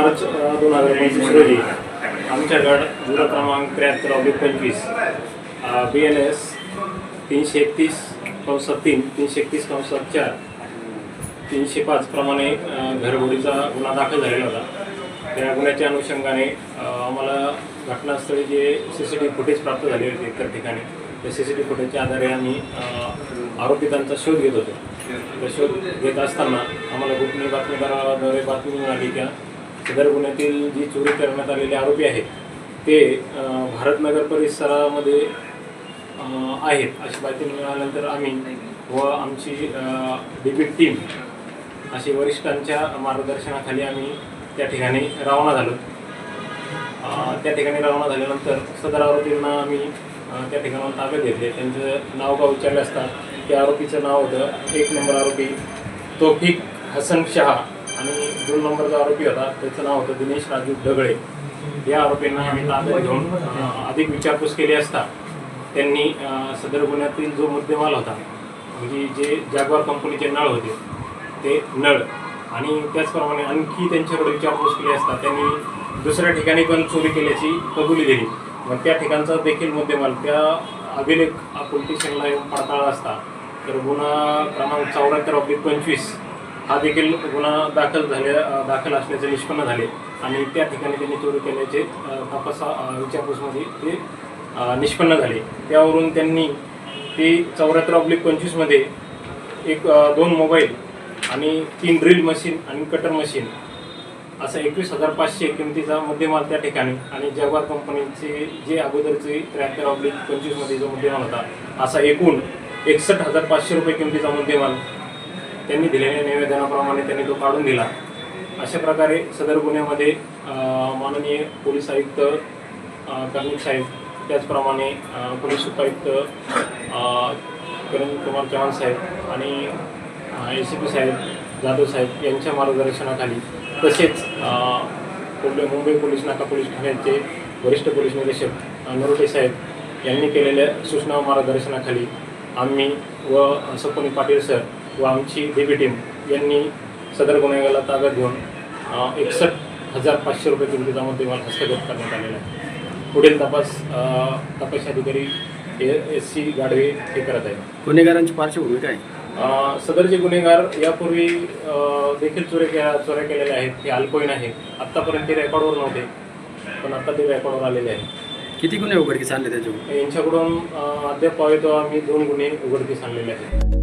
मार्च दोन हजार पंचवीस रोजी आमच्याकडं दूर क्रमांक त्र्याहत्तर अब्लिक पंचवीस बी एन एस तीनशे एकतीस कंसात तीन तीनशे एकतीस कंसात चार तीनशे पाच प्रमाणे गुन्हा दाखल झालेला होता. त्या गुन्ह्याच्या अनुषंगाने आम्हाला घटनास्थळी जे C C T V footage प्राप्त झाले होते इतर ठिकाणी त्या सी सी टी फुटेजच्या आधारे आम्ही आरोपितांचा शोध घेत होतो. त्या शोध घेत असताना आम्हाला गोपनीय बातमीदाराद्वारे बातमी मिळाली त्या सदर गुन्ह्यातील जी चोरी करण्यात आलेले आरोपी आहेत ते भारतनगर परिसरामध्ये आहेत. अशी माहिती मिळाल्यानंतर आम्ही व आमची डी टीम अशी वरिष्ठांच्या मार्गदर्शनाखाली आम्ही त्या ठिकाणी रवाना झालो. त्या ठिकाणी रवाना झाल्यानंतर सदर आरोपींना आम्ही त्या ठिकाणाहून ताब्यात घेतले. त्यांचं नाव गाव विचारले असता त्या आरोपीचं नाव होतं एक नंबर आरोपी तोफिक हसन शहा. आणि दोन नंबरचा आरोपी होता. त्याचं नाव होतं दिनेश राजू ढगळे. या आरोपींना आम्ही ताब्यात घेऊन अधिक विचारपूस केली असता त्यांनी सदर गुन्ह्यातील जो मुद्देमाल होता म्हणजे जे जागवार कंपनीचे नळ होते ते नळ आणि त्याचप्रमाणे आणखी त्यांच्याकडे विचारपूस केली असता त्यांनी दुसऱ्या ठिकाणी पण चोरी केल्याची कबुली दिली. मग त्या ठिकाणचा देखील मुद्देमाल त्या अभिलेख पोलीस स्टेशनला येऊन पडताळला असता. तर गुन्हा क्रमांक चौऱ्याहत्तर ऑब्लिक पंचवीस हा देखील गुन्हा दाखल झाल्या दाखल असल्याचे निष्पन्न झाले. आणि त्या ठिकाणी त्यांनी चोरी केल्याचे तपासा विचारपूसमध्ये ते निष्पन्न झाले. त्यावरून त्यांनी ते चौऱ्याहत्तर ऑब्लिक पंचवीसमध्ये एक दोन मोबाईल आणि तीन ड्रिल मशीन आणि कटर मशीन असा एकवीस हजार पाचशे किमतीचा मुद्देमाल त्या ठिकाणी आणि जगवार कंपनीचे जे अगोदरचे त्र्याहत्तर ऑब्लिक पंचवीसमध्ये जो मुद्देमाल होता असा एकूण एकसष्ट हजार पाचशे रुपये किमतीचा मुद्देमाल त्यांनी दिलेल्या निवेदनाप्रमाणे त्यांनी तो काढून दिला. अशा प्रकारे सदर गुन्ह्यामध्ये माननीय पोलीस आयुक्त कर्णिक साहेब त्याचप्रमाणे पोलीस उपायुक्त किरण कुमार चव्हाण साहेब आणि ए सी पी साहेब जाधव साहेब यांच्या मार्गदर्शनाखाली तसेच पुढे मुंबई पोलीस नाका पोलीस ठाण्याचे वरिष्ठ पोलीस निरीक्षक नरोटे साहेब यांनी केलेल्या सूचना मार्गदर्शनाखाली आम्ही व सपोनी पाटील सर व आमची बी टीम यांनी सदर गुन्हेगाराला ताब्यात घेऊन एकसष्ट हजार पाचशे रुपये किमतीचा मुद्देमाल हस्तगत करण्यात आलेला आहे. पुढील तपास तपास अधिकारी एस सी गाडवे हे करत आहेत. गुन्हेगारांची पार्श्वभूमी काय सदरचे गुन्हेगार यापूर्वी देखील चोऱ्या केल्या चोऱ्या केलेल्या आहेत. हे अल्पवयीन आहे आत्तापर्यंत ते रेकॉर्डवर नव्हते. पण आता ते रेकॉर्डवर आलेले आहेत. किती गुन्हे उघडकीस आणले त्याच्यावर? यांच्याकडून अद्याप पाहतो आम्ही दोन गुन्हे उघडकीस आणलेले आहेत.